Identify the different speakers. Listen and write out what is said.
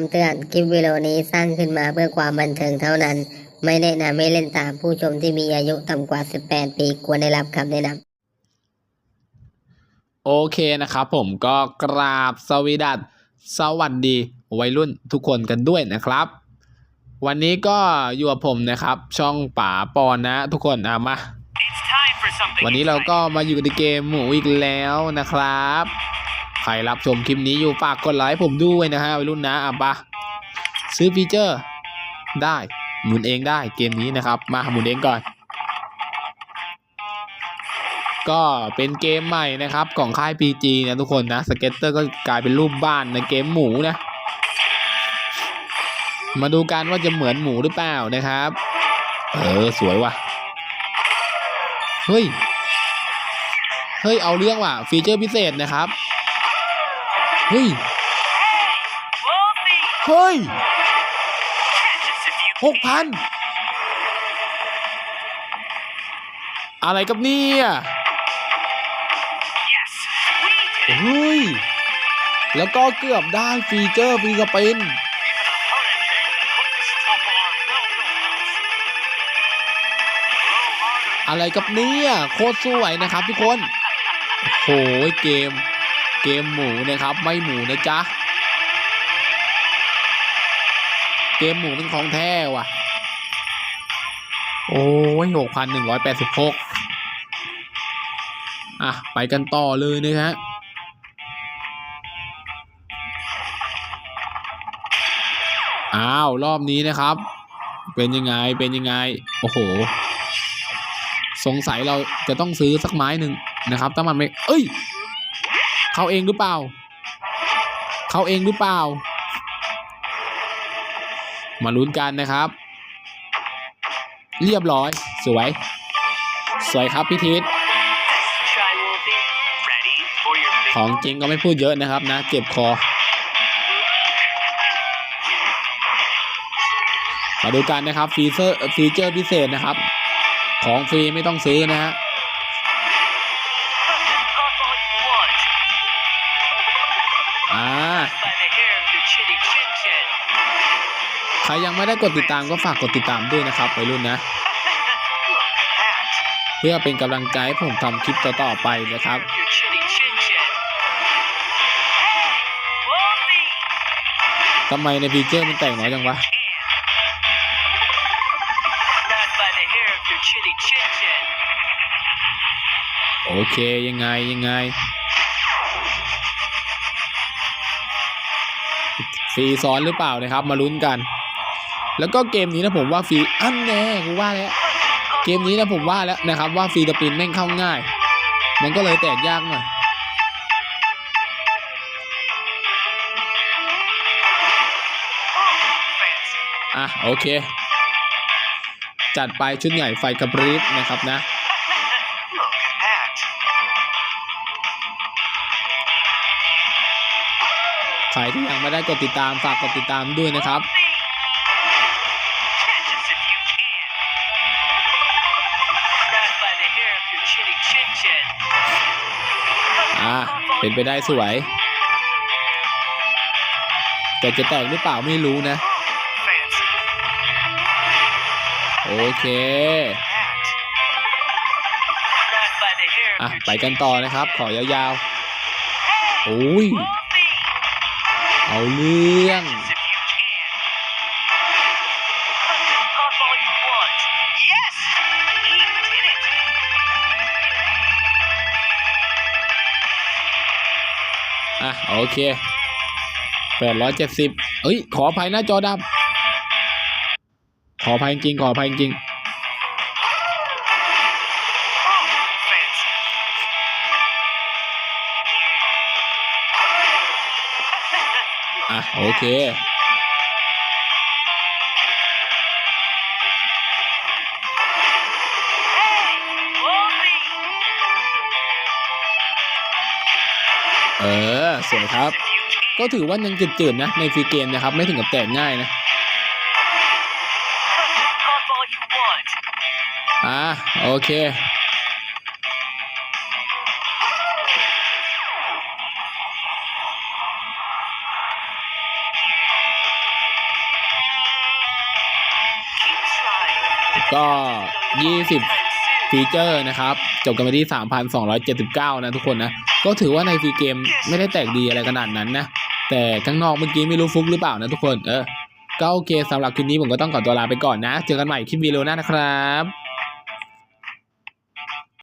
Speaker 1: คำเตือน คลิปวิดีโอนี้สร้างขึ้นมาเพื่อความบันเทิงเท่านั้น ไม่แนะนำให้เล่นตามผู้ชมที่มีอายุต่ำกว่า 18 ปีควรได้รับคำแนะนำ
Speaker 2: โอเคนะครับผมก็กราบสวีดัสสวัสดีวัยรุ่นทุกคนกันด้วยนะครับ วันนี้ก็อยู่กับผมนะครับ ช่องป๋าปอนนะทุกคนอะมา
Speaker 3: It's time for something
Speaker 2: วันนี้เราก็
Speaker 3: exciting.
Speaker 2: มาอยู่ในเกมหมูอีกแล้วนะครับ ใครรับชมคลิปนี้อยู่ฝากกดไลค์ผมด้วยนะฮะวัยรุ่นนะอะปะซื้อฟีเจอร์ได้หมุนเองได้เกมนี้นะครับ มาหมุนเองก่อน ก็เป็นเกมใหม่นะครับของค่าย PG นะทุกคนนะสเก็ตเตอร์ก็กลายเป็นรูปบ้านในเกมหมูนะ มาดูกันว่าจะเหมือนหมูหรือเปล่านะครับ เออสวยว่ะ เฮ้ย เฮ้ยเอาเรื่องว่ะฟีเจอร์พิเศษนะครับ เฮ้ย
Speaker 3: Wolfie,
Speaker 2: เฮ้ย
Speaker 3: catch us if you
Speaker 2: หกพันอะไรกับเนี่ย
Speaker 3: Yes, we did it.
Speaker 2: เฮ้ย แล้วก็เกือบได้ฟีเจอร์ฟรีสปิน
Speaker 3: Even opponent can put this topple on well done.
Speaker 2: อะไรกับเนี่ย โคตรสวยนะครับทุกคนโอ้โหเกม เกมหมูนะครับ ไม่หมูนะจ๊ะ เกมหมูเป็นของแท้ว่ะ โอ้ยหกพันหนึ่งร้อยแปดสิบหกอะ ไปกันต่อเลยนะฮะอ้าว รอบนี้นะครับ เป็นยังไงเป็นยังไง โอ้โห สงสัยเราจะต้องซื้อสักไม้หนึ่งนะครับถ้ามันไม่ เอ้ย เขาเองหรือเปล่า เขาเองหรือเปล่า มาลุ้นกันนะครับ เรียบร้อย สวย สวยครับพี่ทิศของจริงก็ไม่พูดเยอะนะครับนะ เจ็บคอ มาดูกันนะครับฟีเจอร์ฟีเจอร์พิเศษนะครับ ของฟรีไม่ต้องซื้อนะฮะ รยังไม่ได้กดติดตามก็ฝากกดติดตามด้วยนะครับวัยรุ่นนะ เพื่อเป็นกำลังใจให้ผมทำคลิปต่อๆไปนะครับ ทำไมในฟีเจอร์มันแต่งน้อยจังวะโอเคยังไงยังไงฟรีซ้อนหรือเปล่านะครับ มาลุ้นกัน แล้วก็เกมนี้นะผมว่าฟรีอันแน่กูว่าแล้วเกมนี้นะผมว่าแล้วนะครับว่าฟรีสปินแม่งเข้าง่าย มันก็เลยแตกยากหน่อยอะโอเค จัดไปชุดใหญ่ไฟกระพริบนะครับนะใครที่ยังไม่ได้กดติดตามฝากกดติดตามด้วยนะครับ อ่าเป็นไปได้สวย แต่จะแตกหรือเปล่าไม่รู้นะ โอเคอะไปกันต่อนะครับ ขอยาวๆโอ้ย เอาเรื่อง อะโอเคแปดร้อยเจ็ดสิบเอ้ย ขออภัยนะจอดำขออภัยจริง ขออภัยจริงอะโอเค เออสวยครับ ก็ถือว่ายังจืดๆนะ ในฟรีเกมนะครับ ไม่ถึงกับแตกง่ายนะอ่าโอเคก็ 20 ฟีเจอร์นะครับ จบกันไปที่ 3,279 นะทุกคนนะ ก็ถือว่าในฟรีเกมไม่ได้แตกดีอะไรขนาดนั้นนะ แต่ข้างนอกเมื่อกี้ไม่รู้ฟุกหรือเปล่านะทุกคน เออ ก็โอเคสำหรับคลิปนี้ผมก็ต้องขอตัวลาไปก่อนนะ เจอกันใหม่คลิปวีดีโอหน้านะครับ